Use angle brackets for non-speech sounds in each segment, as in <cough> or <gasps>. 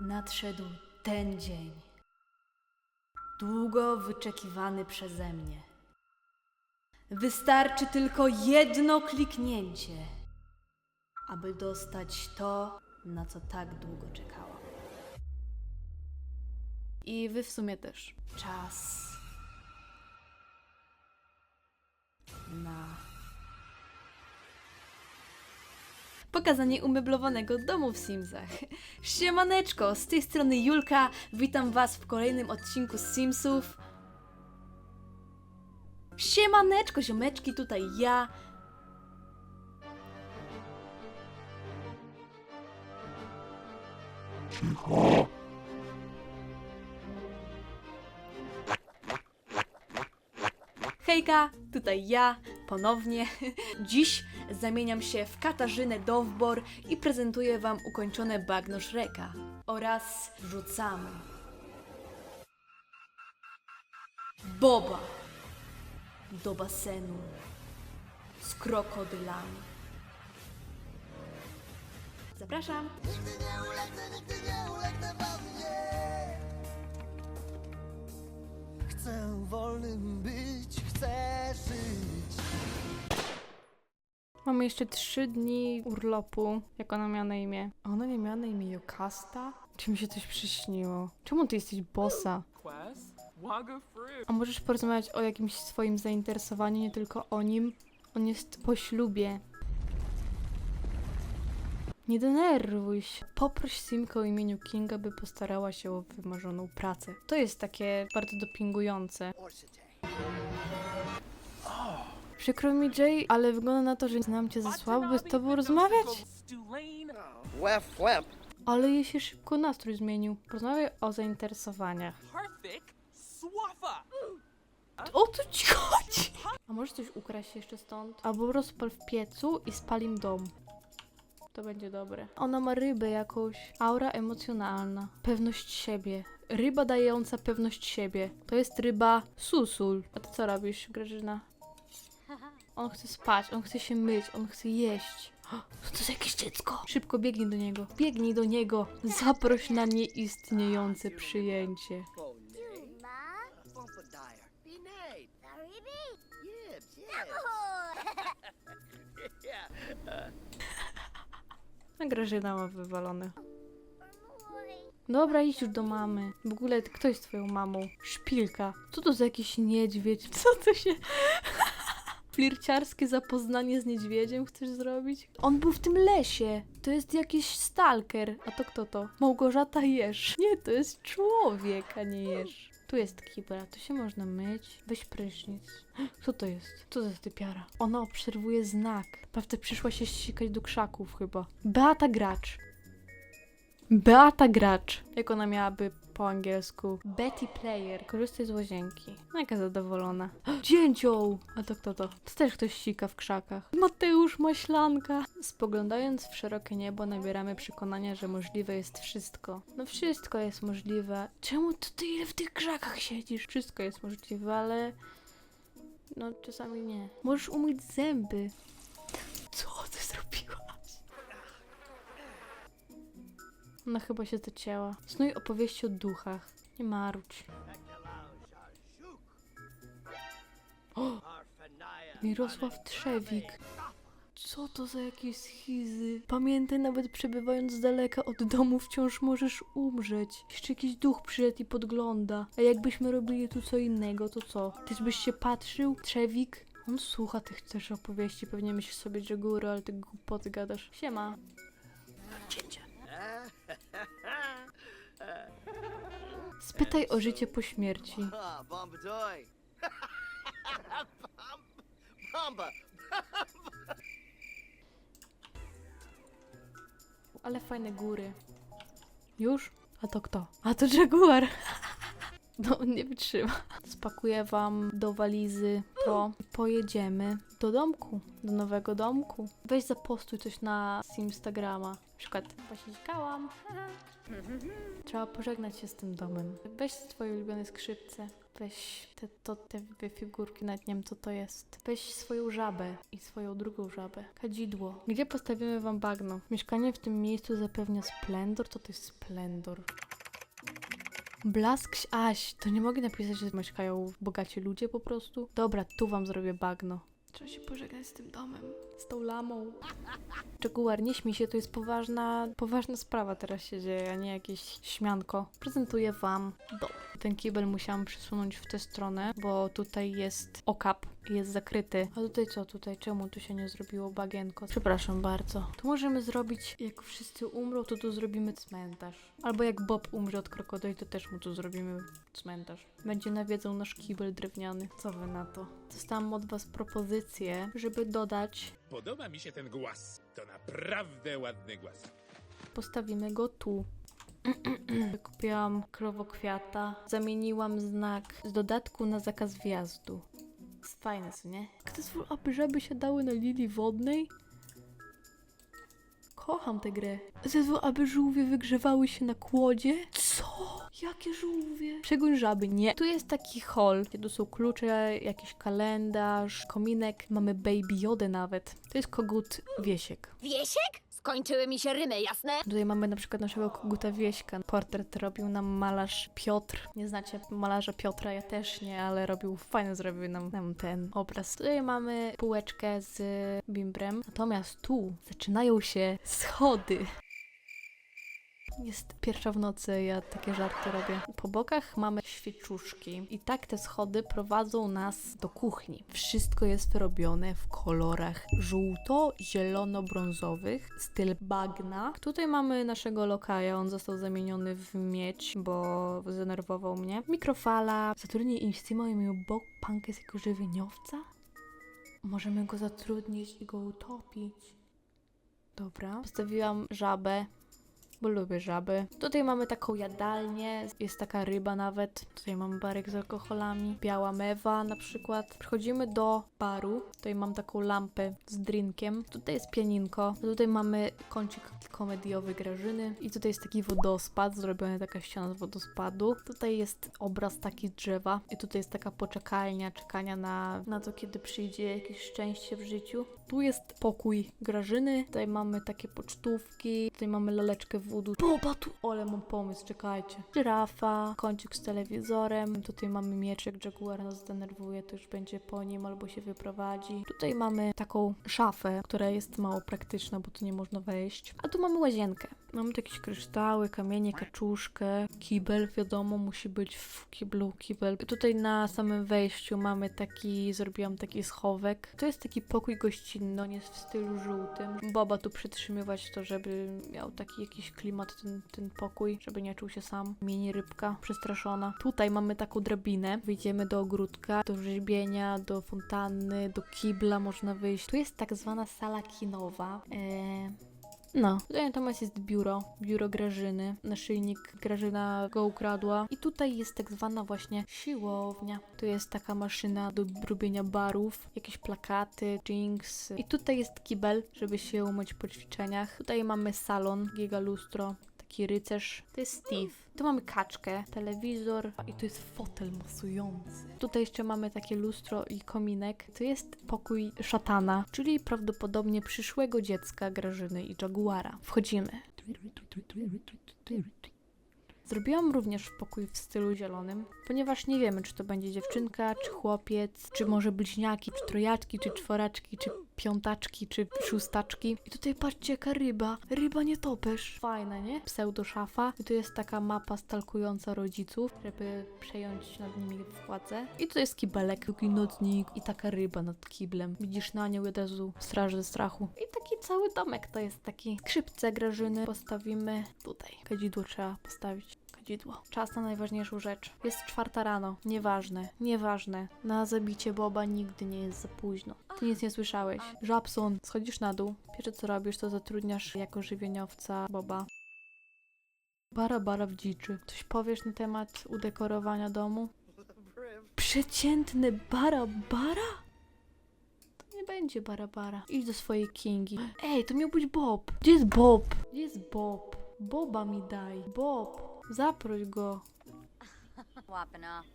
Nadszedł ten dzień. Długo wyczekiwany przeze mnie. Wystarczy tylko jedno kliknięcie, aby dostać to, na co tak długo czekałam. I wy w sumie też. Czas na Pokazanie umeblowanego domu w Simsach. Siemaneczko, z tej strony Julka. Witam was w kolejnym odcinku z Simsów. Siemaneczko, ziomeczki, tutaj ja. Hejka, tutaj ja, ponownie. <laughs> Dziś zamieniam się w Katarzynę Dowbor i prezentuję wam ukończone bagno Shreka. Oraz wrzucamy Boba do basenu z krokodylami. Zapraszam! Chcę wolnym być, Mamy jeszcze trzy dni urlopu, jak ona miała na imię. A ona nie miała na imię Jokasta? Czy mi się coś przyśniło? Czemu ty jesteś bossa? A możesz porozmawiać o jakimś swoim zainteresowaniu, nie tylko o nim. On jest po ślubie. Nie denerwuj się. Poproś Simkę o imieniu Kinga, by postarała się o wymarzoną pracę. To jest takie bardzo dopingujące. Przykro mi, Jay, ale wygląda na to, że znam cię za słabo, by z tobą rozmawiać. Łeb, łeb. Ale jej się szybko nastrój zmienił. Porozmawiaj o zainteresowaniach. O co ci chodzi? A możesz coś ukraść jeszcze stąd? Albo rozpal w piecu i spalim dom. To będzie dobre. Ona ma rybę jakąś. Aura emocjonalna. Pewność siebie. Ryba dająca pewność siebie. To jest ryba susul. A ty co robisz, Grażyna? On chce spać, on chce się myć, on chce jeść. Co <gasps> to jest jakieś dziecko? Szybko biegnij do niego. Biegnij do niego. Zaproś na nieistniejące przyjęcie. A Grażyna ma. Dobra, idź już do mamy. W ogóle kto jest twoją mamą? Szpilka. Co to za jakiś niedźwiedź? <laughs> Co to się... Flirciarskie zapoznanie z niedźwiedziem chcesz zrobić? On był w tym lesie. To jest jakiś stalker. A to kto to? Małgorzata Jesz. Nie, to jest człowiek, a nie Jesz. Tu jest kibra, tu się można myć. Weź prysznic. <gasps> Co to jest? Co za typiara? Ona obserwuje znak. Pewnie przyszła się ścigać do krzaków chyba. Beata Gracz. Beata Gracz. Jak ona miałaby po angielsku? Betty Player. Korzystaj z łazienki. No, Jaka zadowolona. <gasps> Dzięcioł! A to kto to? To też ktoś sika w krzakach. Mateusz Maślanka. Spoglądając w szerokie niebo nabieramy przekonania, że możliwe jest wszystko. No wszystko jest możliwe. Czemu to ty ile w tych krzakach siedzisz? Wszystko jest możliwe, ale... No czasami nie. Możesz umyć zęby. Ona chyba się zacięła. Snuj opowieści o duchach. Nie marudź. O! Mirosław Trzewik. Co to za jakieś schizy? Pamiętaj, nawet przebywając z daleka od domu, wciąż możesz umrzeć. Jeszcze jakiś duch przyszedł i podgląda. A jakbyśmy robili tu co innego, to co? Tyś byś się patrzył? Trzewik? On słucha tych też opowieści, pewnie myślisz sobie, że góry, ale ty głupoty gadasz. Siema. Cięcie. Spytaj o życie po śmierci. <laughs> <laughs> Ale fajne góry. Już? A to kto? A to Jaguar. <laughs> No, nie wytrzyma. Spakuję wam do walizy to pojedziemy do domku, do nowego domku. Weź zapostuj coś na Instagrama. Na przykład posiedzkałam. <laughs> Trzeba pożegnać się z tym domem. Weź swoje ulubione skrzypce. Weź te, to, te figurki, nawet nie wiem co to jest. Weź swoją żabę i swoją drugą żabę. Kadzidło. Gdzie postawimy wam bagno? Mieszkanie w tym miejscu zapewnia splendor? To to jest splendor. Blask Aś, to nie mogę napisać, że mieszkają bogaci ludzie po prostu? Dobra, tu wam zrobię bagno. Trzeba się pożegnać z tym domem, z tą lamą. <laughs> Jaguar, nie śmiej się, to jest poważna, poważna sprawa teraz się dzieje, a nie jakieś śmianko. Prezentuję wam dom. Ten kibel musiałam przesunąć w tę stronę, bo tutaj jest okap jest zakryty. A tutaj co tutaj? Czemu tu się nie zrobiło bagienko? Przepraszam bardzo. Tu możemy zrobić, jak wszyscy umrą, to tu zrobimy cmentarz. Albo jak Bob umrze od krokodyli, to też mu tu zrobimy cmentarz. Będzie nawiedzał nasz kibel drewniany. Co wy na to? Dostałam od was propozycję, żeby dodać Podoba mi się ten głaz. To naprawdę ładny głaz. Postawimy go tu. Kupiłam krowokwiata. Zamieniłam znak z dodatku na zakaz wjazdu. Jest fajne, co nie? Kto zwól, aby żaby się dały na lilii wodnej? Kocham tę grę. Zezwól, aby żółwie wygrzewały się na kłodzie? Co? Jakie żółwie? Przegoń żaby, nie. Tu jest taki hall, gdzie tu są klucze, jakiś kalendarz, kominek. Mamy Baby Jodę nawet. To jest kogut Wiesiek. Wiesiek? Skończyły mi się rymy, jasne? Tutaj mamy na przykład naszego koguta Wieśka. Portret robił nam malarz Piotr. Nie znacie malarza Piotra, ja też nie, ale robił fajny, zrobił nam, nam ten obraz. Tutaj mamy półeczkę z bimbrem. Natomiast tu zaczynają się schody. Jest pierwsza w nocy, ja takie żarty robię. Po bokach mamy świeczuszki i tak te schody prowadzą nas do kuchni. Wszystko jest wyrobione w kolorach żółto-zielono-brązowych, styl bagna. Tutaj mamy naszego lokaja, on został zamieniony w miedź, bo zdenerwował mnie. Mikrofala. Zatrudnij Instimo i miał bok Punkes jako żywieniowca? Możemy go zatrudnić i go utopić. Dobra. Postawiłam żabę bo lubię żaby. Tutaj mamy taką jadalnię, jest taka ryba nawet. Tutaj mam barek z alkoholami, biała mewa na przykład. Przechodzimy do baru. Tutaj mam taką lampę z drinkiem. Tutaj jest pianinko. Tutaj mamy kącik komediowy Grażyny. I tutaj jest taki wodospad, zrobiona taka ściana z wodospadu. Tutaj jest obraz taki drzewa. I tutaj jest taka poczekalnia, czekania na, na to, kiedy przyjdzie jakieś szczęście w życiu. Tu jest pokój Grażyny. Tutaj mamy takie pocztówki. Tutaj mamy laleczkę wodu. Boba tu! Ole, mam pomysł, czekajcie. Żyrafa, kącik z telewizorem. Tutaj mamy mieczek, Jaguar nas zdenerwuje, to już będzie po nim albo się wyprowadzi. Tutaj mamy taką szafę, która jest mało praktyczna, bo tu nie można wejść. A tu mamy łazienkę. Mamy tu jakieś kryształy, kamienie, kaczuszkę, kibel, wiadomo, musi być w kiblu kibel. Tutaj na samym wejściu mamy taki, zrobiłam taki schowek. To jest taki pokój gościnny, on jest w stylu żółtym. Boba tu przytrzymywać to, żeby miał taki jakiś klimat ten, ten pokój, żeby nie czuł się sam. Mini rybka przestraszona. Tutaj mamy taką drabinę. Wyjdziemy do ogródka, do rzeźbienia, do fontanny, do kibla można wyjść. Tu jest tak zwana sala kinowa. Eee, no, tutaj natomiast jest biuro, biuro Grażyny. Naszyjnik Grażyna go ukradła. I tutaj jest tak zwana właśnie siłownia. Tu jest taka maszyna do robienia barów, jakieś plakaty, jinx. I tutaj jest kibel, żeby się umyć po ćwiczeniach. Tutaj mamy salon, giga lustro, taki rycerz. To jest Steve. Tu mamy kaczkę, telewizor i tu jest fotel masujący. Tutaj jeszcze mamy takie lustro i kominek. To jest pokój szatana, czyli prawdopodobnie przyszłego dziecka Grażyny i Jaguara. Wchodzimy. Zrobiłam również pokój w stylu zielonym, ponieważ nie wiemy, czy to będzie dziewczynka, czy chłopiec, czy może bliźniaki, czy trojaczki, czy czworaczki, czy piątaczki, czy szóstaczki. I tutaj patrzcie, jaka ryba. Ryba nie topesz. Fajne, nie? Pseudoszafa. I tu jest taka mapa stalkująca rodziców, żeby przejąć nad nimi władzę. I tu jest kibelek, taki nocnik i taka ryba nad kiblem. Widzisz na nią od razu straż ze strachu. I taki cały domek to jest taki skrzypce Grażyny. Postawimy tutaj. Kadzidło trzeba postawić kadzidło. Czas na najważniejszą rzecz. Jest czwarta rano. Nieważne, nieważne. Na zabicie Boba nigdy nie jest za późno. Ty nic nie słyszałeś. Żabson, schodzisz na dół. Pierwsze co robisz, to zatrudniasz jako żywieniowca Boba. Bara bara w dziczy. Coś powiesz na temat udekorowania domu? Przeciętny bara bara? To nie będzie bara bara. Idź do swojej Kingi. Ej, to miał być Bob. Gdzie jest Bob? Gdzie jest Bob? Boba mi daj. Bob, zaproś go.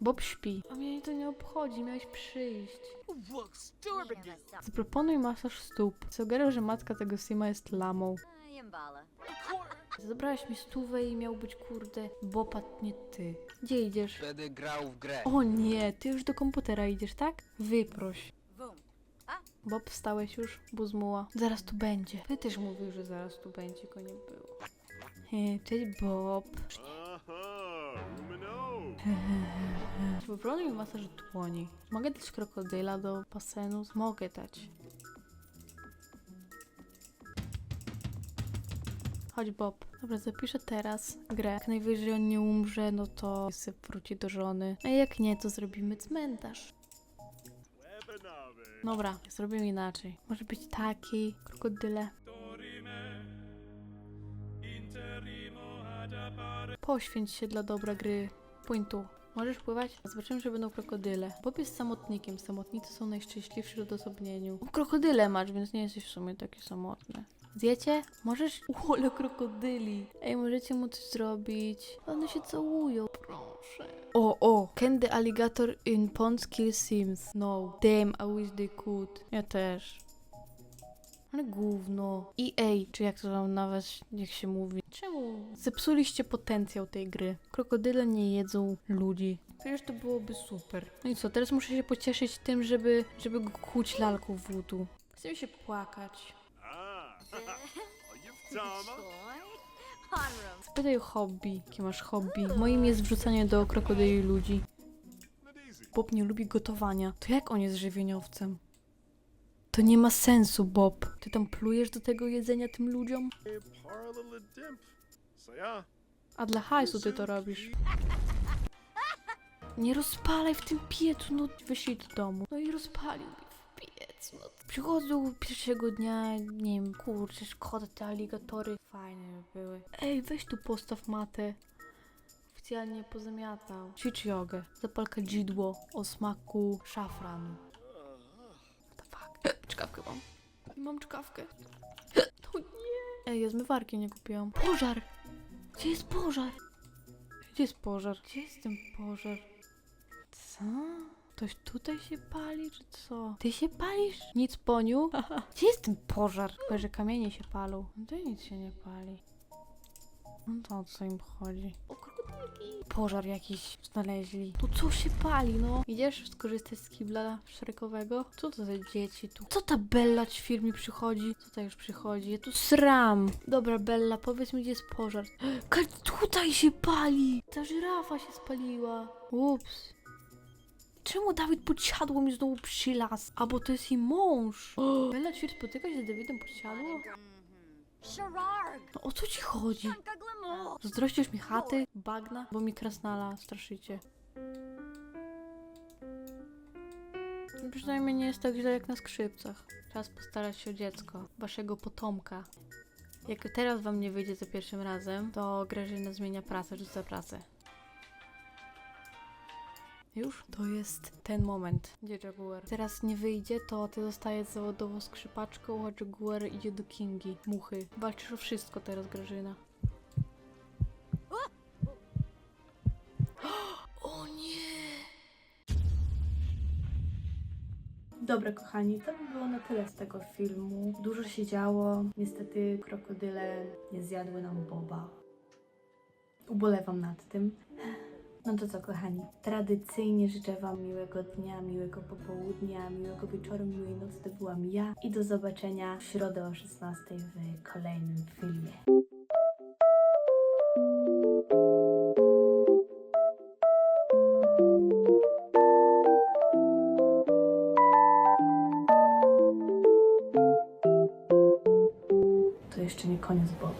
Bob śpi. A mnie to nie obchodzi, miałeś przyjść. Zaproponuj masaż stóp. Sugeruję, że matka tego Sima jest lamą. <laughs> Zabrałaś mi stówę i miał być kurde Bob, a nie ty. Gdzie idziesz? Będę grał w grę. O nie, ty już do komputera idziesz, tak? Wyproś. Bob, wstałeś już? Buzmuła. Zaraz tu będzie. Ty też mówił, że zaraz tu będzie, go nie było. He, Cześć Bob. Mi masaż dłoni. Mogę dać krokodyla do basenu? Mogę dać. Chodź Bob. Dobra, zapiszę teraz grę. Jak najwyżej on nie umrze, no to sobie wróci do żony. A jak nie, to zrobimy cmentarz. Dobra, zrobimy inaczej. Może być taki, krokodyle. Poświęć się dla dobra gry. Płyń tu. Możesz pływać? Zobaczymy, że będą krokodyle. Bob jest samotnikiem. Samotnicy są najszczęśliwsi w odosobnieniu. Krokodyle masz, więc nie jesteś w sumie taki samotny. Zjecie? Możesz? <laughs> Ule krokodyli. Ej, możecie mu coś zrobić. One się całują. Proszę. O, o. Can the alligator in pond kill Sims? No. Damn, I wish they could. Ja też. Ale gówno. EA, czy jak to tam nawet, jak się mówi. Czemu? Zepsuliście potencjał tej gry. Krokodyle nie jedzą ludzi. Przecież to byłoby super. No i co, teraz muszę się pocieszyć tym, żeby, żeby go kuć lalką w wodu. Chcę mi się płakać. Spytaj o hobby. Jakie masz hobby? Moim jest wrzucanie do krokodyli ludzi. Bob nie lubi gotowania. To jak on jest żywieniowcem? To nie ma sensu, Bob. Ty tam plujesz do tego jedzenia tym ludziom? A dla hajsu ty to robisz. Nie rozpalaj w tym piecu, no wyślij do domu. No i rozpalił w piecu. No. Przychodzą pierwszego dnia, nie wiem, kurczę, szkoda te aligatory. Fajne by były. Ej, weź tu postaw matę. Oficjalnie pozamiatał. Ćwicz jogę. Zapal kadzidło o smaku szafranu. What the fuck? Czkawkę mam. Nie mam czkawkę. No nie. Ej, ja zmywarki nie kupiłam. Pożar! Gdzie jest pożar? Gdzie jest pożar? Gdzie jest ten pożar? Co? Ktoś tutaj się pali, czy co? Ty się palisz? Nic poniu? <laughs> Gdzie jest ten pożar? Chyba, że kamienie się palą. No to nic się nie pali. No to o co im chodzi? O! Pożar jakiś znaleźli. Tu co się pali, no? Idziesz skorzystać z kibla szrekowego? Co to za dzieci tu? Co ta Bella ćwir mi przychodzi? Co ta już przychodzi? Ja tu sram! Dobra, Bella, powiedz mi, gdzie jest pożar. <gasps> Tutaj się pali! Ta żyrafa się spaliła. Ups. Czemu Dawid podsiadło mi znowu przy las? A bo to jest jej mąż. <gasps> Bella ćwir spotyka się z Dawidem podsiadło? No o co ci chodzi? Zazdrościsz mi chaty, bagna, bo mi krasnala straszycie. No Przynajmniej nie jest tak źle jak na skrzypcach. Czas postarać się o dziecko, waszego potomka. Jak teraz wam nie wyjdzie za pierwszym razem, to Grażyna zmienia pracę, rzuca pracę. Już? To jest ten moment, gdzie Jaguar. Teraz nie wyjdzie, to ty zostajesz zawodową skrzypaczką, a Jaguar idzie do Kingi, muchy. Walczysz o wszystko teraz, Grażyna. <gasps> O nie! Dobra, kochani, to by było na tyle z tego filmu. Dużo się działo. Niestety krokodyle nie zjadły nam Boba. Ubolewam nad tym. No to co, kochani, tradycyjnie życzę Wam miłego dnia, miłego popołudnia, miłego wieczoru, miłej nocy. To byłam ja i do zobaczenia w środę o 16 w kolejnym filmie. To jeszcze nie koniec, Bob.